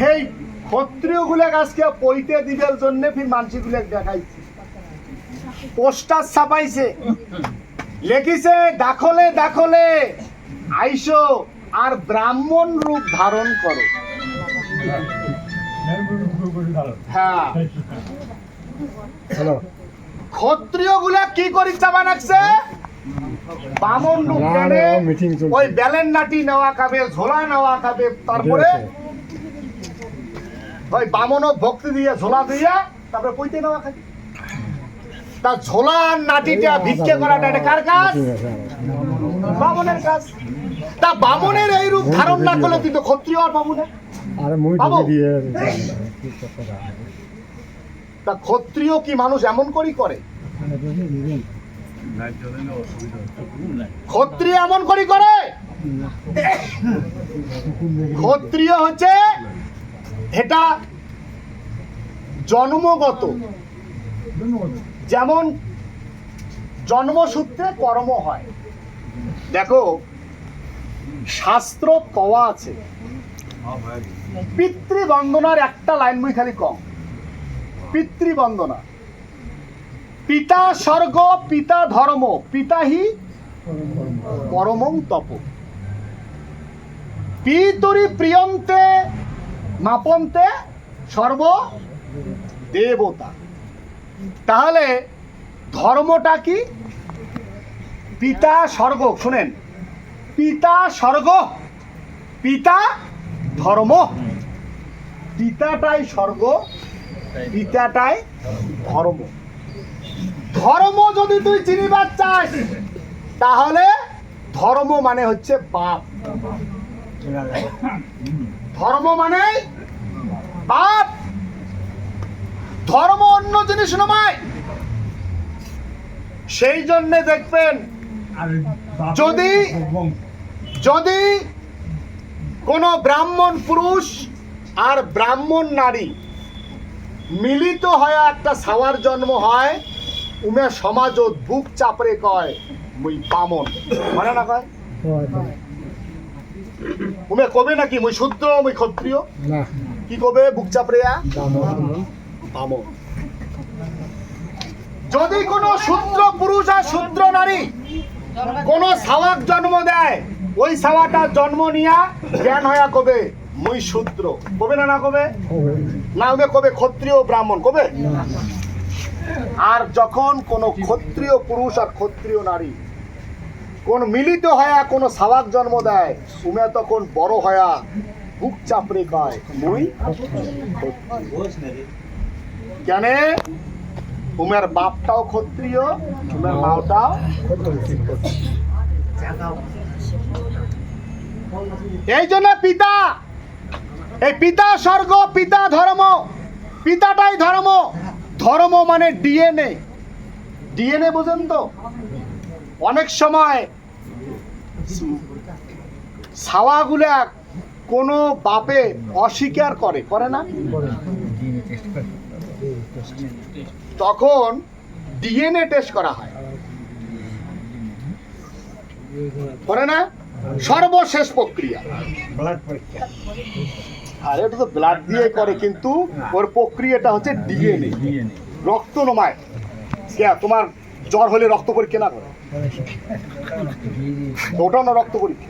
সেই ক্ষত্রিয় গুলাক আজকে পইতে দিবার জন্য দেখাইছে। পোস্টার ছাপাইছে। লেখিছে দাখলে দাখলে আইসো আর ব্রাহ্মণ রূপ ধারণ করো। হ্যাঁ। ক্ষত্রিয়গুলা কি করি চাপা রাখছে বামন রূপ। ওই ব্যালেন নাটি নেওয়া খাবে ঝোলা নেওয়া খাবে তারপরে ওই বামনও ভক্তি দিয়ে ঝোলা দিয়া তারপরে পইতে নেওয়া খাবে তা ঝোলা নাটিটা ভিক্ষে করাটা এটা কার কাজ? বামনের কাজ। তা বামনের এই রূপ ধারণ না করলে তুই তো ক্ষত্রিয় আর বামুনের। আরে মুই দিয়ে তা ক্ষত্রিয় কি মানুষ এমন করি করে? ক্ষত্রিয় এমন করি? করে ক্ষত্রিয় হচ্ছে এটা জন্মগত। যেমন জন্মসূত্রে কর্ম হয়। দেখো, শাস্ত্র কওয়া আছে, পিতৃবন্দনার একটা লাইন মুই খালি কম। পিতৃবন্দনা। পিতা স্বর্গ, পিতা ধর্ম পিতাহি পরমং তপ। পিতরি প্রিয়ন্তে মাপন্তে সর্ব দেবতা। তাহলে ধর্মটা কি? পিতা স্বর্গ, শুনেন। পিতা স্বর্গ, পিতা ধর্ম। পিতাটাই স্বর্গ, পিতাটাই ধর্ম। ধর্ম যদি তুই চিনিবার চাস, তাহলে ধর্ম মানে হচ্ছে বাপ ধর্ম মানে বাপ ধর্ম অন্য জিনিস নয়। সেই জন্যে দেখবেন যদি- যদি কোনো ব্রাহ্মণ পুরুষ আর ব্রাহ্মণ নারী মিলিত হয়ে একটা সাওয়ার জন্ম হয় উমে সমাজ বুক চাপড়ে কয় মুই বামন। মানে না কয়? উমে কবে নাকি? মুই শূদ্র মুই ক্ষত্রিয়? না। কি কবে? বুক চাপড়িয়া বামন যদি কোনো শূদ্র পুরুষ আর শূদ্র নারী কোন সাওয়াক জন্ম দেয় ওই সাওয়াটা জন্ম নিয়া জ্ঞান হয়া কবে? মুই শূদ্র কবে না না কবে? না হবে কবে? ক্ষত্রিয় ব্রাহ্মণ কবে? আর যখন কোন ক্ষত্রিয় পুরুষ আর ক্ষত্রিয় নারী কোন মিলিত হয়া, কোন সাওয়াক জন্ম দেয় উমে তখন বড় হয়া, বুক চাপড়ে কয় মুই? জানে উমের বাপটাও ক্ষত্রিয় উমের মাওটাও এই জন্য পিতা, এই পিতা স্বর্গ, পিতা ধর্ম, পিতাটাই ধর্ম। ধর্ম মানে ডিএনএ। ডিএনএ বুঝেন তো? অনেক সময় ছাওয়াগুলা কোনো বাপে অস্বীকার করে করে না? তখন ডিএনএ টেস্ট করা হয়। করে না? সর্বশেষ প্রক্রিয়া। আর এটা তো ব্লাড দিয়ে করে, কিন্তু ওর প্রক্রিয়াটা হচ্ছে ডিএনএ রক্ত নমায় তোমার জ্বর হলে রক্ত পরীক্ষা না করে। ওটাও না রক্ত পরীক্ষা।